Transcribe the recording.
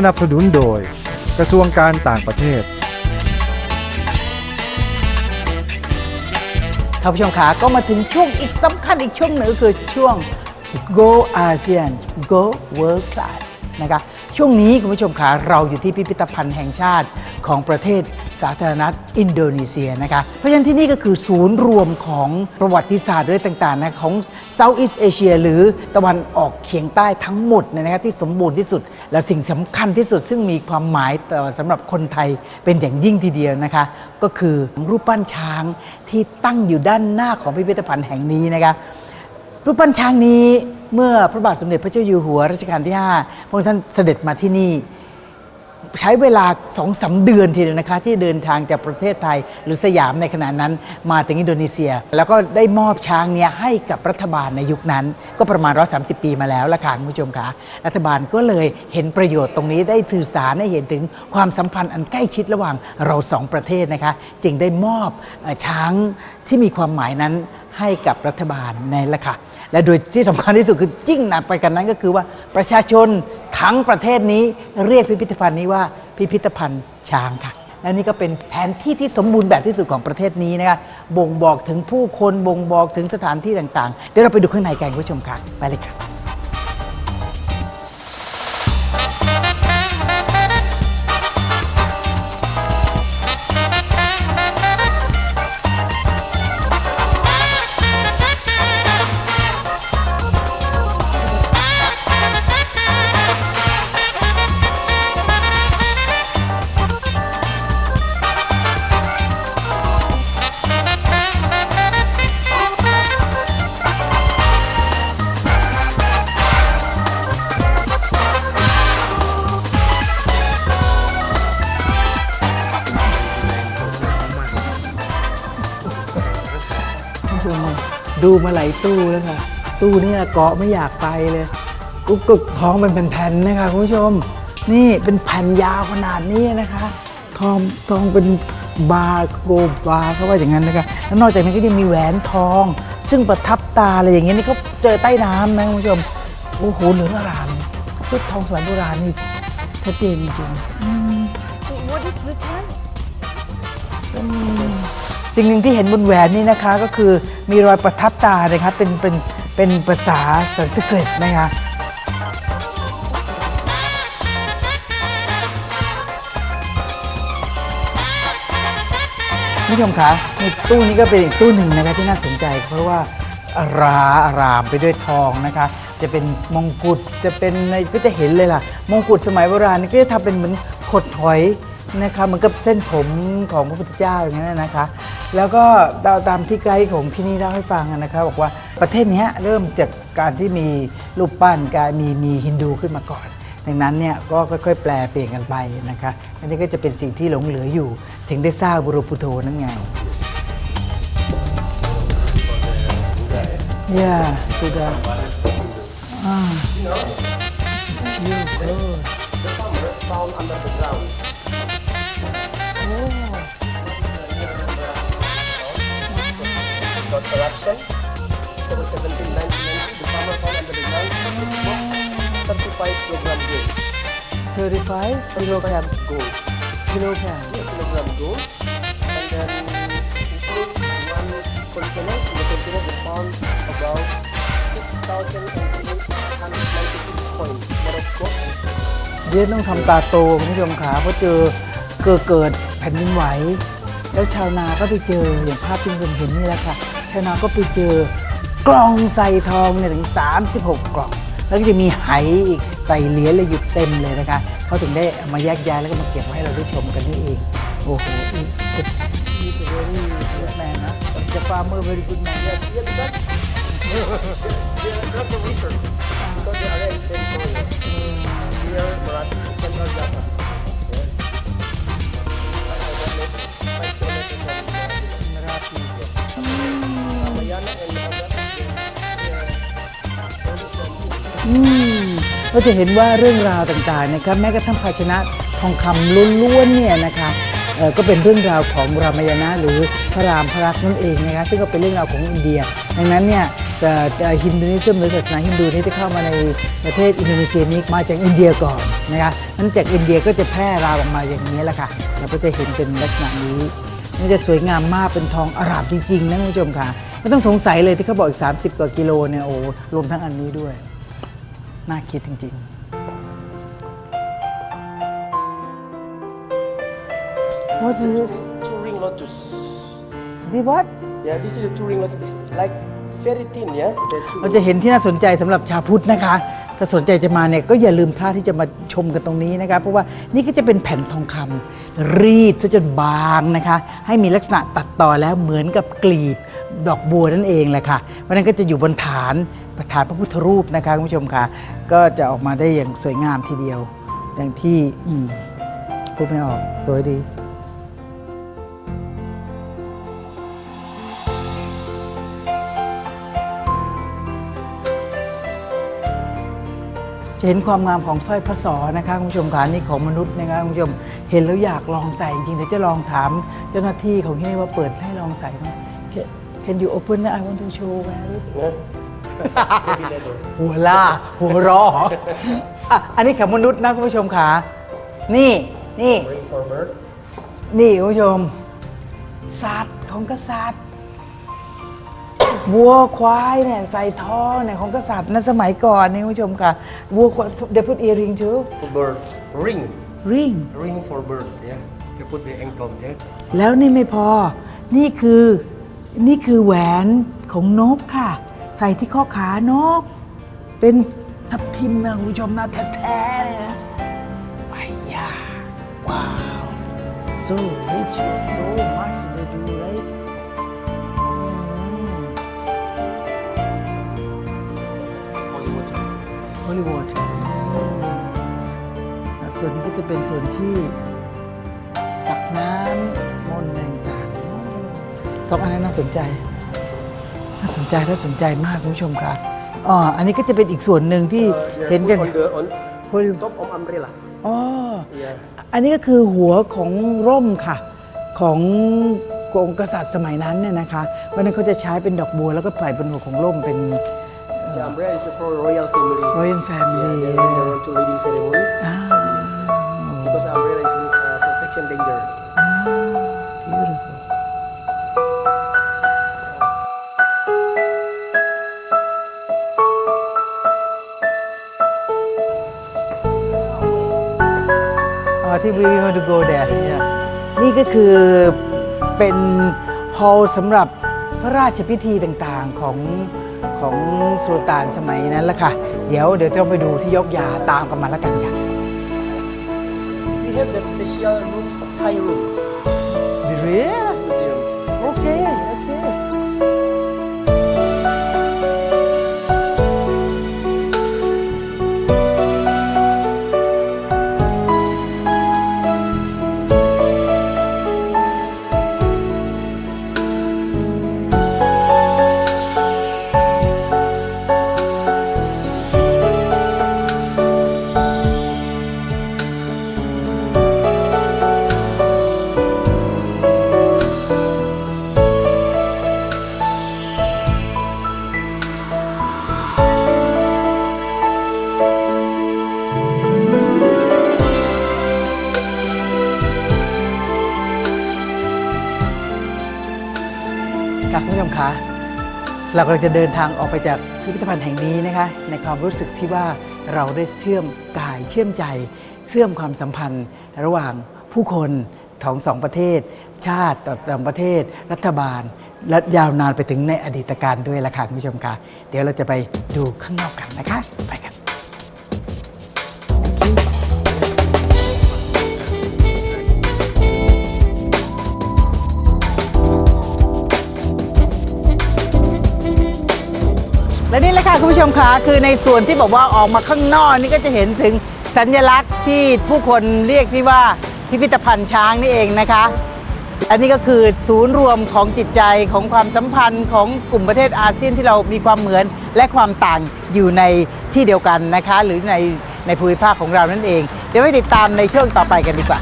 สนับสนุนโดย กระทรวงการต่างประเทศ ท่านผู้ชมขาก็มาถึงช่วงอีกสำคัญอีกช่วงหนึ่งคือช่วง Go ASEAN Go World Class นะคะช่วงนี้คุณผู้ชมขาเราอยู่ที่พิพิธภัณฑ์แห่งชาติของประเทศสาธารณรัฐอินโดนีเซียนะคะเพราะฉะนั้นที่นี่ก็คือศูนย์รวมของประวัติศาสตร์เรื่องต่างๆนะของ Southeast Asia หรือตะวันออกเฉียงใต้ทั้งหมดเนยนะคะที่สมบูรณ์ที่สุด และสิ่งสำคัญที่สุดซึ่งมีความหมายต่อสำหรับคนไทยเป็นอย่างยิ่งทีเดียวนะคะ ก็คือรูปปั้นช้างที่ตั้งอยู่ด้านหน้าของพิพิธภัณฑ์แห่งนี้นะคะรูปปั้นช้างนี้เมื่อพระบาทสมเด็จพระเจ้าอยู่หัวรัชกาลที่ 5 พระองค์ท่านเสด็จมาที่นี่ ใช้เวลาสองสาเดือนทีเดียวนะคะ ที่เดินทางจากประเทศไทยหรือสยามในขณะนั้น มาถึงอินโดนีเซีย แล้วก็ได้มอบช้างเนี้ยให้กับรัฐบาลในยุคนั้น ก็ประมาณ 130 ปีมาแล้วละค่ะคุณผู้ชมค่ะรัฐบาลก็เลยเห็นประโยชน์ตรงนี้ได้สื่อสารให้เห็นถึงความสัมพันธ์อันใกล้ชิดระหว่างเราสองประเทศนะคะ จึงได้มอบช้างที่มีความหมายนั้นให้กับรัฐบาลในละค่ะและโดยที่สำคัญที่สุดคือจิ้งหนักไปกันนั้นก็คือว่าประชาชน ทั้งประเทศนี้เรียกพิพิธภัณฑ์นี้ว่าพิพิธภัณฑ์ช้างค่ะและนี่ก็เป็นแผนที่ที่สมบูรณ์แบบที่สุดของประเทศนี้นะคะบ่งบอกถึงผู้คนบ่งบอกถึงสถานที่ต่างๆ เดี๋ยวเราไปดูข้างในกันคุณผู้ชมค่ะไปเลยค่ะ คุณผู้ชมดูมาหลายตู้แล้วค่ะ ตู้นี้เกาะไม่อยากไปเลยกุ๊กกึกทองเป็นแผ่นๆนะคะคุณผู้ชม นี่เป็นแผ่นยาวขนาดนี้นะคะทองทองเป็นบาร์โกบาร์เขาว่าอย่างนั้นนะคะแล้วนอกจากนั้นก็ยังมีแหวนทอง ซึ่งประทับตาอะไรอย่างเงี้ยนี่เขาเจอใต้น้ำนะคุณผู้ชมโอ้โหเหลืองอร่ามเพชรทองสมัยโบราณนี่ชัดเจนจริงๆ What is written? สิ่งหนึ่งที่เห็นบนแหวนนี่นะคะก็คือมีรอยประทับตานะคะเป็นเป็นเป็นภาษาสันสกฤตนะคะผู้ชมคะในตู้นี้ก็เป็นอีกตู้หนึ่งนะคะที่น่าสนใจ เพราะว่าอราอารามไปด้วยทองนะคะ จะเป็นมงกุฎจะเป็นในก็จะเห็นเลยล่ะ มงกุฎสมัยโบราณนี่ก็จะทำเป็นเหมือนขดหอยนะคะเหมือนกับเส้นผมของพระพุทธเจ้าอย่างนั้นนะคะ แล้วก็ตามตามที่ไกด์ของที่นี่เล่าให้ฟังนะคะบบอกว่าประเทศนี้เริ่มจากการที่มีรูปปั้นการมีมีฮินดูขึ้นมาก่อนดังนั้นเนี่ยก็ค่อยๆ แปลเปลี่ยนกันไปนะคะอันนี้ก็จะเป็นสิ่งที่หลงเหลืออยู่ ถึงได้สร้างบุรุพุโธนั่นไง Yeah, sudah. Ah. Beautiful. got corruption. From 1790, the farmer found under the ground certified kilogram gold. 35 kilogram Gold. kilogram. Yeah, kilogram gold. And then include one container. In the container they found about 6,896 coins made of gold. เดี๋ยวต้องทำตาโตคุณผู้ชมขาเพราะเจอเกิดเกิดแผ่นดินไหวแล้วชาวนาก็ไปเจออย่างภาพที่คุณเห็นนี่แหละค่ะ ชนาก็ไปเจอกล่องใส่ทองเนี่ยถึง 36 กล่อง แล้วก็จะมีไหอีกใส่เหรียญเลยอยู่เต็มเลยนะคะเขาถึงได้เอามาแยกย้ายแล้วก็มาเก็บไว้ให้เราได้ชมกันนี่เอง โอ้โหอีกอีกเวรี่กูดแมนนะจะฟาร์มเมอร์เวรี่กูดแมน Yeah, that, they are not the research because they are very territorial. Here, Marathi, Central Java. อืมก็จะเห็นว่าเรื่องราวต่างๆนะครับแม้กระทั่งภาชนะทองคำล้วนๆเนี่ยนะคะเอ่อก็เป็นเรื่องราวของรามายณะหรือพระรามพระรักษ์นั่นเองนะคะซึ่งก็เป็นเรื่องราวของอินเดีย ดังนั้นเนี่ยแต่แต่ฮินดูนิซึมหรือศาสนาฮินดูนี่ที่เข้ามาในประเทศอินโดนีเซียนี้มาจากอินเดียก่อนนะคะนั้นจากอินเดียก็จะแพร่ราวออกมาอย่างนี้แหละค่ะเราก็จะเห็นเป็นลักษณะนี้นี่จะสวยงามมากเป็นทองอาหรับจริงๆนะคุณผู้ชมค่ะไม่ต้องสงสัยเลยที่เขาบอกอีก30 กว่ากิโลเนี่ยโอ้รวมทั้งอันนี้ด้วย น่าคิดจริงๆ What is this? Touring lotus. The what? Yeah, this is a touring lotus. It's like very thin, yeah. The touring เราจะเห็นที่น่าสนใจสำหรับชาวพุทธนะคะ ถ้าสนใจจะมาเนี่ยก็อย่าลืมพลาดที่จะมาชมกันตรงนี้นะคะ เพราะว่านี่ก็จะเป็นแผ่นทองคำรีดซะจนบางนะคะ ให้มีลักษณะตัดต่อแล้วเหมือนกับกลีบดอกบัวนั่นเองแหละค่ะ เพราะฉะนั้นก็จะอยู่บนฐาน ฐานพระพุทธรูปนะคะคุณผู้ชมค่ะ ก็จะออกมาได้อย่างสวยงามทีเดียว อย่างที่อืมพูดไม่ออกสวยดีจะเห็นความงามของสร้อยพระสอนะคะคุณผู้ชมค่ะนี่ของมนุษย์นะคะคุณผู้ชมเห็นแล้วอยากลองใส่จริงๆเดี๋ยวจะลองถามเจ้าหน้าที่ของที่นี่ว่าเปิดให้ลองใส่ไหม Can- you open the I want to show wear it Yeah. หัวล่าหัวรออะอันนี้ของมนุษย์นะคุณผู้ชมค่ะนี่นี่ Ring for bird. นี่คุณผู้ชมสัตว์ของกษัตริย์ วัวควายเนี่ยใส่ท้องเนี่ยของกษัตริย์นั้นสมัยก่อนนี่คุณผู้ชมค่ะวัวควายเดี๋ยวพูดเอริงชู For bird. Ring. ริง Ring for bird, yeah. You put the ankle, yeah. แล้วนี่ไม่พอ นี่คือ นี่คือแหวนของนกค่ะ ใส่ที่ข้อขาเนกเป็นทับทิมนะคุณผู้ชมนะแท้ๆเลยนะไอ้ยาว้าว so rich so much they do right ฮอลลีวูดส่วนนี้ก็จะเป็นส่วนที่ตักน้ำมนต์ต่างๆสองอันนั้นน่าสนใจ น่าสนใจน่าสนใจมากคุณผู้ชมค่ะอ๋ออันนี้ก็จะเป็นอีกส่วนหนึ่งที่ Uh, yeah, เห็น put กัน on the on Hold- top of umbrella. อ๋อ Yeah. อันนี้ก็คือหัวของร่มค่ะ ขององค์กษัตริย์สมัยนั้นเนี่ยนะคะวันนั้นเขาจะใช้เป็นดอกบัวแล้วก็ใส่บนหัวของร่มเป็น The umbrella is for royal family. royal family Yeah, they, they want to leading ceremony อ่า because umbrella is uh, protection danger. beautiful อ๋อที่ we want to go there เนี่ยนี่ก็คือเป็นฮอลล์สำหรับพระราชพิธีต่างๆของของสุลต่านสมัยนั้นละค่ะ เดี๋ยวเดี๋ยวต้องไปดูที่ยกยาตามกันมาแล้วกันค่ะ We have the special room, Thai room, Really? museum. โอ เรากำลังจะเดินทางออกไปจากพิพิธภัณฑ์แห่งนี้นะคะ ในความรู้สึกที่ว่าเราได้เชื่อมกายเชื่อมใจ เชื่อมความสัมพันธ์ ระหว่างผู้คนของสองประเทศ ชาติต่อสองประเทศ รัฐบาล และยาวนานไปถึงในอดีตการด้วยละค่ะคุณผู้ชมคะเดี๋ยวเราจะไปดูข้างนอกกันนะคะ ไปกัน คุณผู้ชมคะคือในส่วนที่บอกว่าออกมาข้างนอกนี่ก็จะเห็นถึงสัญลักษณ์ที่ผู้คนเรียกที่ว่าพิพิธภัณฑ์ช้างนี่เองนะคะ อันนี้ก็คือศูนย์รวมของจิตใจของความสัมพันธ์ของกลุ่มประเทศอาเซียนที่เรามีความเหมือนและความต่างอยู่ในที่เดียวกันนะคะ หรือในในภูมิภาคของเรานั่นเอง เดี๋ยวไปติดตามในช่วงต่อไปกันดีกว่า